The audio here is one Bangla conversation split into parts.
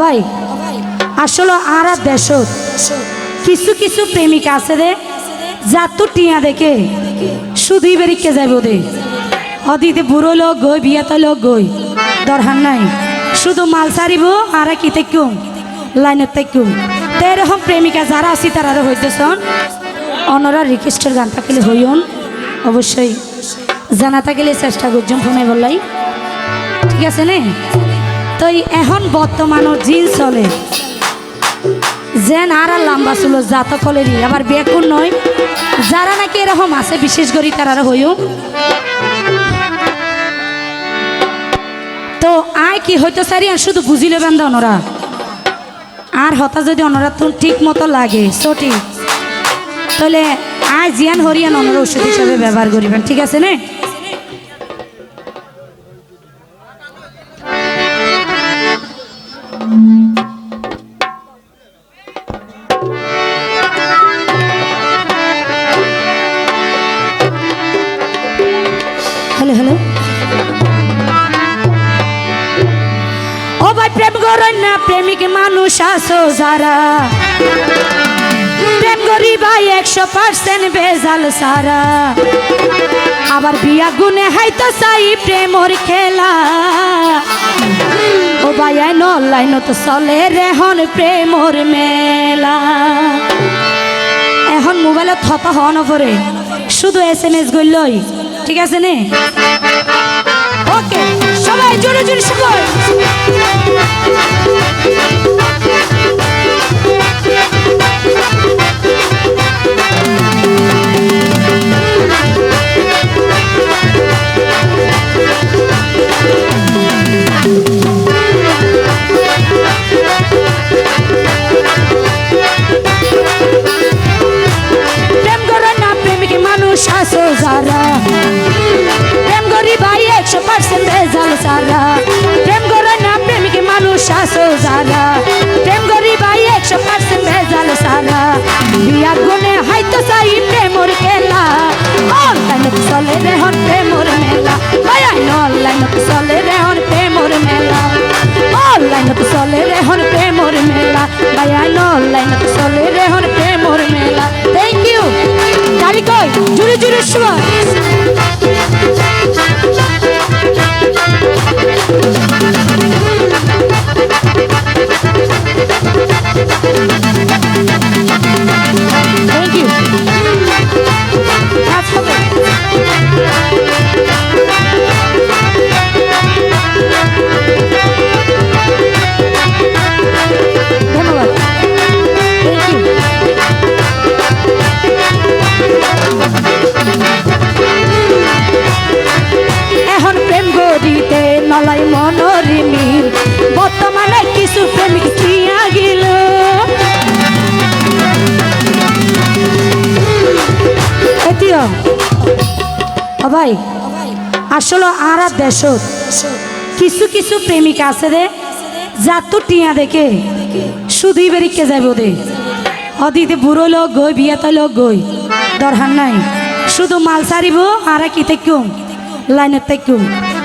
ভাই, আসলে আর দেশত। কিছু কিছু প্রেমিকা আছে রে যা তো টিয়া দেখে। শুধুই বেরিকে যাইব দে। অদিতে বুড়ো লোক গই, বিয়াতে লোক গই। দরহান নাই। শুধু মাল সারিব আর কি তেকুম লাইনের তেকুম তো এরকম প্রেমিকা যারা আছি তারা হইতেছন। অনরা রিকোয়েস্টের গান থাকলে হইন অবশ্যই জানা থাকলে চেষ্টা করছেন ফোনে বললাই। ঠিক আছে নে? তো এখন বর্তমানও জিন্স চলে। যেন আর লম্বা ছিল জাত ফলেরই আবার বেকুন নয়। যারা নাকি এরকম আছে, বিশেষ করে তারা হইও তো আয় কি হইতো সারি, আর শুধু বুঝিলে বান্ধ অনরা। আর হতা যদি অনরা তো ঠিক মতো লাগে, সঠিক। তাহলে আয় জিয়ান হরিয়ান অনরা ওষুধ হিসাবে ব্যবহার করিবেন, ঠিক আছে না? না প্রেমিক মানুষ আসো যারা? প্রেম করি ভাই একশো পার্সেন্ট বেজাল সারা। আবার বিয়া গুনে হাইতো চাই প্রেমর খেলা। ও ভাই, আইন অনলাইন তো চলে রেহন প্রেমর মেলা। এখন মোবাইলত থপা হওয়া নপরে। শুধু এস এম এস গইলই, ঠিক আছে নে? আসো যারা। প্রেম করি ভাই, একশো পার্সেন্ট বেজাল সারা। প্রেম করো না প্রেমিক মানুষ আসো যারা। প্রেম করি ভাই, একশো পার্সেন্ট বেজাল সারা। বিয়া গুনে হয়তো চাই প্রেমর খেলা। অনলাইন চলে রে হন প্রেমর মেলা। আইন অনলাইন চলে রে হন প্রেমর মেলা। অনলাইন চলে রে হন প্রেমর মেলা। ভাই অনলাইন নলাই মনরি মিল, বর্তমানে কিছু প্রেমিক চিয়া গেল। এটিও ভাই, আসলে আর দেশত। কিছু কিছু প্রেমিকা আছে রে যা তো টিয়া দেখে শুধুই বেরিকে যাইব দে। অদিতে বুড়ো লোক গই, বিয়াতে লোক গই, দরহান নাই। শুধু মাল সারিব, আর কি তেকুম লাইনের তেকুম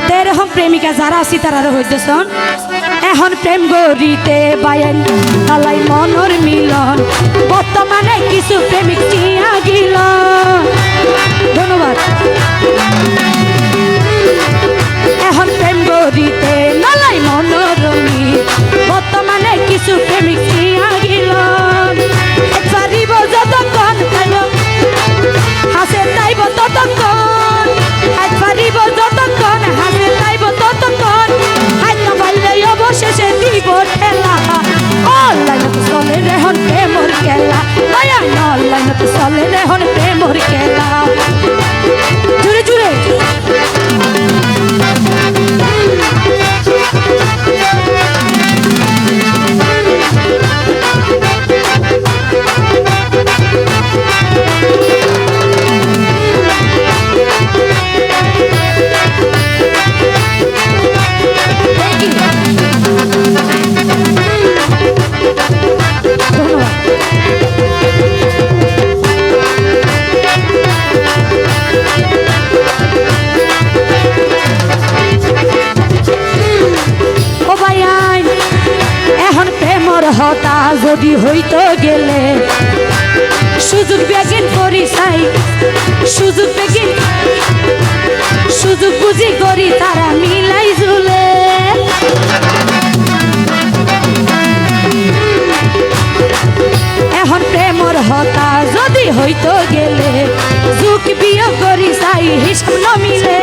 তো এরকম প্রেমিকা যারা আছি তারা হইতেছন এখন প্রেম গরিতে বায়েন, তালাই মনর মিলন। বর্তমানে কিছু প্রেমিক চিয়া হতা যদি হইত গেলে। সুযোগ বেগিন করি চাই, সুযোগ বেগিন সুযোগ বুঝি করি তারা মিলাই জুলে। এখন প্রেমর হতা যদি হইত গেলে, যুগ বিয়োগ করি চাই, হিসাব নমিলে